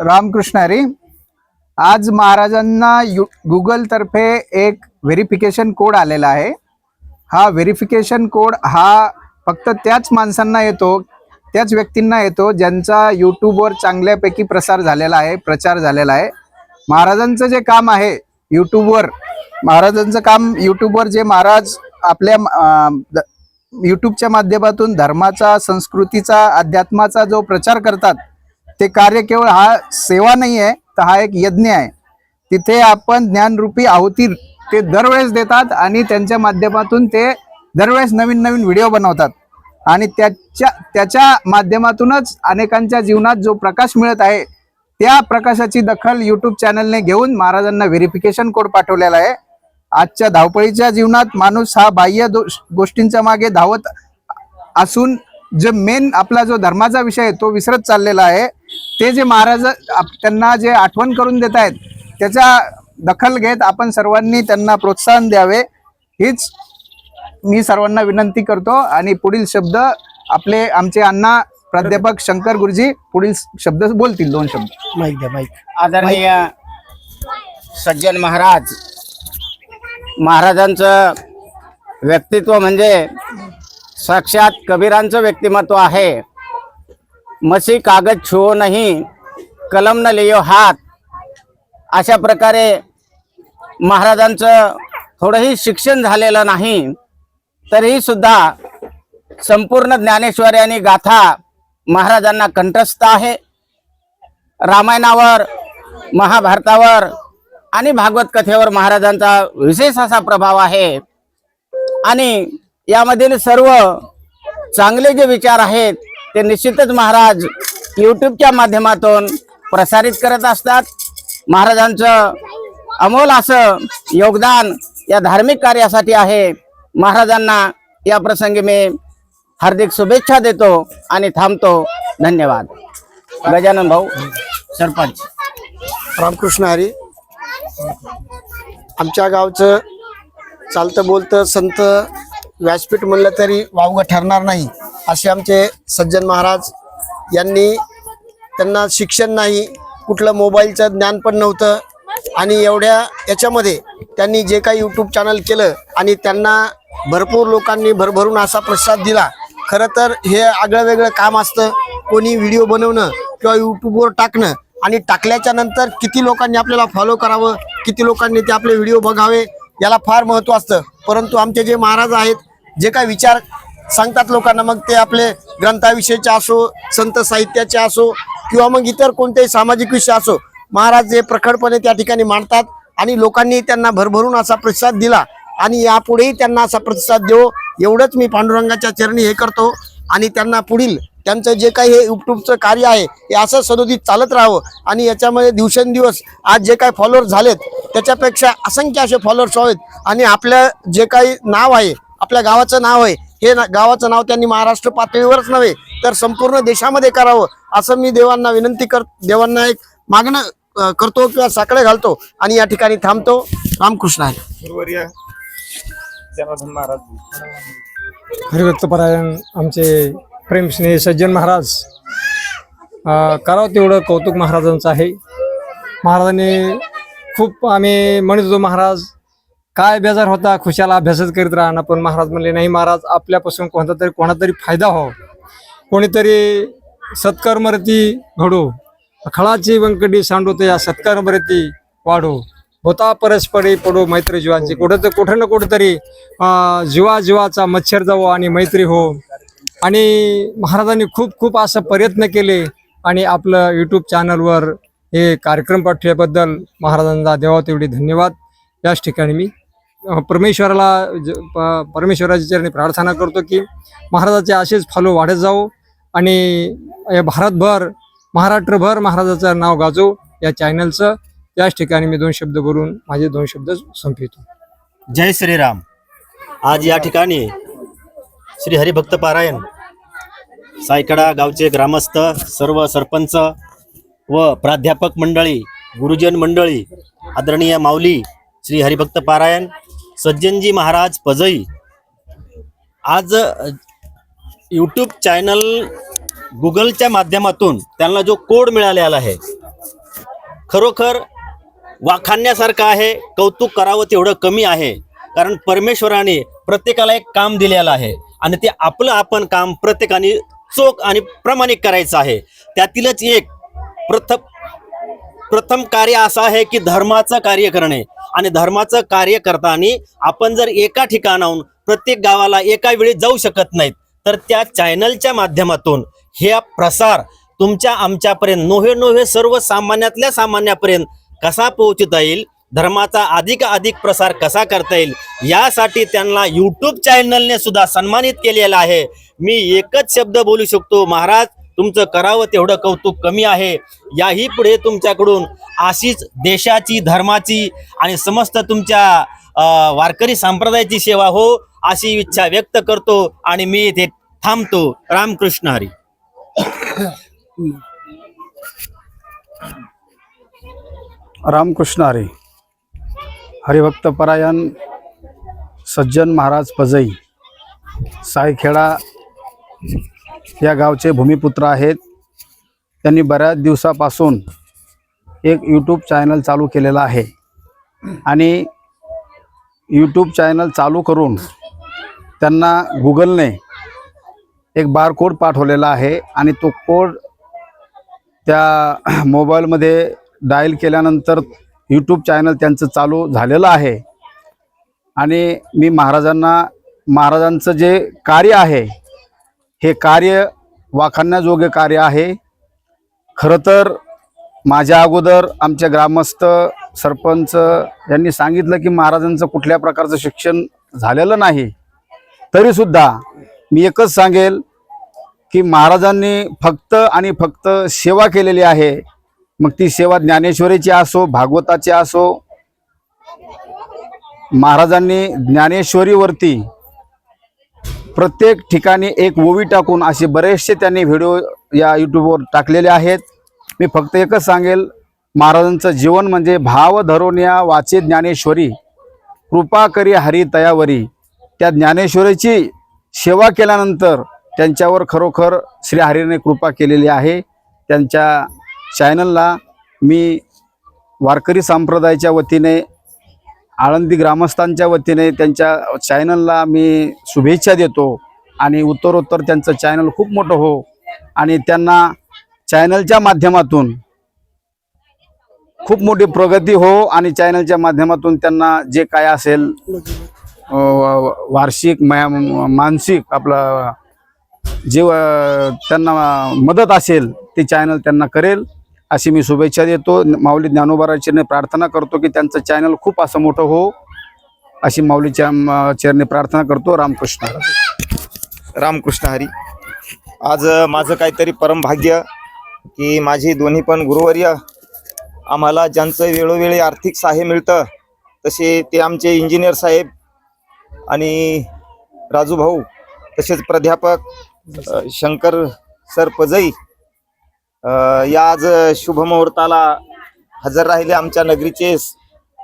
रामकृष्ण हरी. आज महाराजांना यू गुगलतर्फे एक व्हेरिफिकेशन कोड आलेला आहे. हा व्हेरिफिकेशन कोड हा फक्त त्याच माणसांना येतो त्याच व्यक्तींना येतो ज्यांचा यूट्यूबवर चांगल्यापैकी प्रसार झालेला आहे प्रचार झालेला आहे. महाराजांचं जे काम आहे यूट्यूबवर महाराजांचं काम यूट्यूबवर जे महाराज आपल्या द- यूट्यूबच्या माध्यमातून धर्माचा संस्कृतीचा अध्यात्माचा जो प्रचार करतात ते कार्य केवळ हा सेवा नाही आहे तर हा एक यज्ञ आहे. तिथे आपण ज्ञानरूपी आहुती ते दरवेळेस देतात आणि त्यांच्या माध्यमातून ते दरवेळेस नवीन नवीन व्हिडिओ बनवतात. आणि त्याच्या त्याच्या माध्यमातूनच अनेकांच्या जीवनात जो प्रकाश मिळत आहे त्या प्रकाशाची दखल यूट्यूब चॅनलने घेऊन महाराजांना व्हेरिफिकेशन कोड पाठवलेला आहे. आजच्या धावपळीच्या जीवनात माणूस हा बाह्य दोष गोष्टींच्या मागे धावत असून जे मेन आपला जो धर्माचा विषय आहे तो विसरत चाललेला आहे. ते जे महाराज आप- त्यांना जे आठवण करून देत आहेत त्याचा दखल घेत आपण सर्वांनी त्यांना प्रोत्साहन द्यावे हीच मी सर्वांना विनंती करतो. आणि पुढील शब्द आपले आमचे अण्णा प्राध्यापक शंकर गुरुजी पुढील शब्द बोलतील दोन शब्द. द्या आदरणीय सज्जन महाराज महाराजांचं व्यक्तित्व म्हणजे साक्षात कबीरांचं व्यक्तिमत्व आहे. मसी कागद छुओ नाही कलम न लियो हात अशा प्रकारे महाराजांचं थोडंही शिक्षण झालेलं नाही तरीही सुद्धा संपूर्ण ज्ञानेश्वरी आणि गाथा महाराजांना कंठस्थ आहे. रामायणावर महाभारतावर आणि भागवत कथेवर महाराजांचा विशेष असा प्रभाव आहे. आणि यामधील सर्व चांगले जे विचार आहेत ते निश्चितच महाराज यूट्यूबच्या माध्यमातून प्रसारित करत असतात. महाराजांचं अमोल असं योगदान या धार्मिक कार्यासाठी आहे. महाराजांना या प्रसंगी मी हार्दिक शुभेच्छा देतो आणि थांबतो. धन्यवाद. गजानन भाऊ सरपंच. रामकृष्ण हरी. आमच्या गावचं चालतं बोलतं संत व्यासपीठ म्हणलं तरी वावगं ठरणार नाही असे आमचे सज्जन महाराज यांनी त्यांना शिक्षण नाही कुठलं मोबाईलचं ज्ञान पण नव्हतं आणि एवढ्या याच्यामध्ये त्यांनी जे काही यूट्यूब चॅनल केलं आणि त्यांना भरपूर लोकांनी भरभरून असा प्रसाद दिला. खरं तर हे आगळं वेगळं काम असतं कोणी व्हिडिओ बनवणं किंवा यूट्यूबवर टाकणं आणि टाकल्याच्या नंतर किती लोकांनी आपल्याला फॉलो करावं किती लोकांनी ते आपले व्हिडिओ बघावे याला फार महत्त्व असतं. परंतु आमचे जे महाराज आहेत जे काय विचार सांगतात लोकांना मग ते आपले ग्रंथाविषयीचे असो संत साहित्याचे असो किंवा मग इतर कोणतेही सामाजिक विषय असो महाराज जे प्रखरपणे त्या ठिकाणी मांडतात आणि लोकांनी त्यांना भरभरून असा प्रतिसाद दिला आणि यापुढेही त्यांना असा प्रतिसाद देऊ एवढंच मी पांडुरंगाच्या चरणी हे करतो आणि त्यांना पुढील त्यांचं जे काही हे युट्यूबचं कार्य आहे हे असं सदोदित चालत राहावं आणि याच्यामध्ये दिवसेंदिवस आज जे काही फॉलोअर्स झालेत त्याच्यापेक्षा असंख्य असे फॉलोअर्स आहेत आणि आपलं जे काही नाव आहे आपल्या गावाचं नाव आहे. हे ना- गावाचं नाव त्यांनी महाराष्ट्र पातळीवरच नव्हे तर संपूर्ण देशामध्ये करावं असं मी देवांना विनंती कर देवांना एक मागणं करतो किंवा साकडे घालतो आणि या ठिकाणी थांबतो. रामकृष्ण आहे. गुरुवर्य जनार्दन महाराज. हरिभक्तपरायण आमचे प्रेमस्नेही सज्जन महाराज. अं, करावं तेवढं कौतुक महाराजांचं आहे. महाराजांनी खूप आम्ही म्हणत होतो महाराज काय बेजार होता खुशाला अभ्यासच करीत राहणं. पण महाराज म्हणले नाही महाराज आपल्यापासून कोणता तरी कोणातरी फायदा हो. कोणीतरी सत्कर्मरती घडो. खळाची वंकडी सांडवते या सत्कर्मरती वाढो. होता परस्परी पडो मैत्री जीवांची. कुठं तर कुठं ना कुठंतरी जीवा जीवाचा मच्छर जावो आणि मैत्री हो. आणि महाराजांनी खूप खूप असं प्रयत्न केले आणि आपलं यूट्यूब चॅनलवर हे कार्यक्रम पाठवल्याबद्दल महाराजांना देवा तेवढी धन्यवाद. याच ठिकाणी मी परमेश्वराला ज- प- परमेश्वराच्या चरणी प्रार्थना करतो की महाराजाचे असेच फॉलो वाढत जाऊ आणि या भारतभर महाराष्ट्रभर महाराजाचं नाव गाजो या चॅनलचं याच ठिकाणी मी दोन शब्द बोलून माझे दोन शब्द संपवितो. जय श्रीराम. आज या ठिकाणी श्री हरिभक्त पारायण सायकडा गावचे ग्रामस्थ सर्व सरपंच व प्राध्यापक मंडळी गुरुजन मंडळी आदरणीय माऊली श्री हरिभक्त पारायण सज्जनजी महाराज पजई. आज यूट्यूब चॅनल गुगलच्या माध्यमातून त्यांना जो कोड मिळालेला आहे खरोखर वाखाण्यासारखं आहे कौतुक करावं तेवढं कमी आहे कारण परमेश्वराने प्रत्येकाला एक काम दिलेलं आहे आणि ते आपलं आपण काम प्रत्येकाने चोख आणि प्रामाणिक करायचं आहे. त्यातीलच एक प्रथम प्रथम कार्य असं आहे की धर्माचं कार्य करणे. आणि धर्माचं कार्य करताना आपण जर एका ठिकाणाहून प्रत्येक गावाला एका वेळी जाऊ शकत नाहीत तर त्या चॅनलच्या माध्यमातून हे प्रसार तुमच्या आमच्यापर्यंत नोहे नोहे सर्वसामान्यातल्या सामान्यापर्यंत कसा पोहोचता येईल धर्माचा अधिक अधिक प्रसार कसा करता येईल यासाठी त्यांना यूट्यूब चॅनलने सुद्धा सन्मानित केलेला आहे. मी एकच शब्द बोलू शकतो महाराज तुमचं करावं तेवढं कौतुक कमी आहे. याही पुढे तुमच्याकडून अशीच देशाची धर्माची आणि समस्त तुमच्या वारकरी संप्रदायाची सेवा हो अशी इच्छा व्यक्त करतो आणि मी इथे थांबतो. रामकृष्ण हरी. रामकृष्ण हरी. हरिभक्त परायण सज्जन महाराज पजई. सायखेडा या गावचे भूमिपुत्र आहेत. त्यांनी बऱ्याच दिवसापासून एक यूट्यूब चॅनल चालू केलेला आहे. आणि यूट्यूब चॅनल चालू करून त्यांना गुगलने एक बारकोड पाठवलेला आहे आणि तो कोड त्या मोबाईलमध्ये डायल केल्यानंतर यूट्यूब चॅनल त्यांचं चालू झालेलं आहे. आणि मी महाराजांना महाराजांचं जे कार्य आहे हे कार्य वाखाणण्याजोगे कार्य आहे. खरं तर माझ्या अगोदर आमचे ग्रामस्थ सरपंच यांनी सांगितलं की महाराजांचं कुठल्या प्रकारचं शिक्षण झालेलं नाही. तरीसुद्धा मी एकच सांगेल की महाराजांनी फक्त आणि फक्त सेवा केलेली आहे. मग ती सेवा ज्ञानेश्वरीची असो भागवताची असो महाराजांनी ज्ञानेश्वरीवरती प्रत्येक ठिकाणी एक ओवी टाकून असे बरेचसे त्यांनी व्हिडिओ या यूट्यूबवर टाकलेले आहेत. मी फक्त एकच सांगेल महाराजांचं जीवन म्हणजे भाव धरोनिया वाचे ज्ञानेश्वरी कृपा करी हरी तयावरी. त्या ज्ञानेश्वरीची सेवा केल्यानंतर त्यांच्यावर खरोखर श्री हरीने कृपा केलेली आहे. त्यांच्या चॅनलला मी वारकरी संप्रदायाच्या वतीने आळंदी ग्रामस्थांच्या वतीने त्यांच्या चॅनलला मी शुभेच्छा देतो आणि उत्तरोत्तर त्यांचं चॅनल खूप मोठं हो आणि त्यांना चॅनलच्या माध्यमातून खूप मोठी प्रगती हो आणि चॅनलच्या माध्यमातून त्यांना जे काय असेल वार्षिक मानसिक आपलं जे त्यांना मदत असेल ते चॅनल त्यांना करेल. अशी मी शुभेच्छा देतो. माऊली ज्ञानोबाराचेरने प्रार्थना करतो की त्यांचं चॅनल खूप असं मोठं हो. अशी माऊलीच्या म, चरणी प्रार्थना करतो. रामकृष्ण. रामकृष्ण हरी. आज माझं काहीतरी परमभाग्य की माझी दोन्ही पण गुरुवर्य आम्हाला ज्यांचं वेळोवेळी आर्थिक सहाय्य मिळतं तसे ते आमचे इंजिनियर साहेब आणि राजू भाऊ तसेच प्राध्यापक शंकर सर पजई या आज शुभ मुहूर्ताला हजर राहिले आमच्या नगरीचे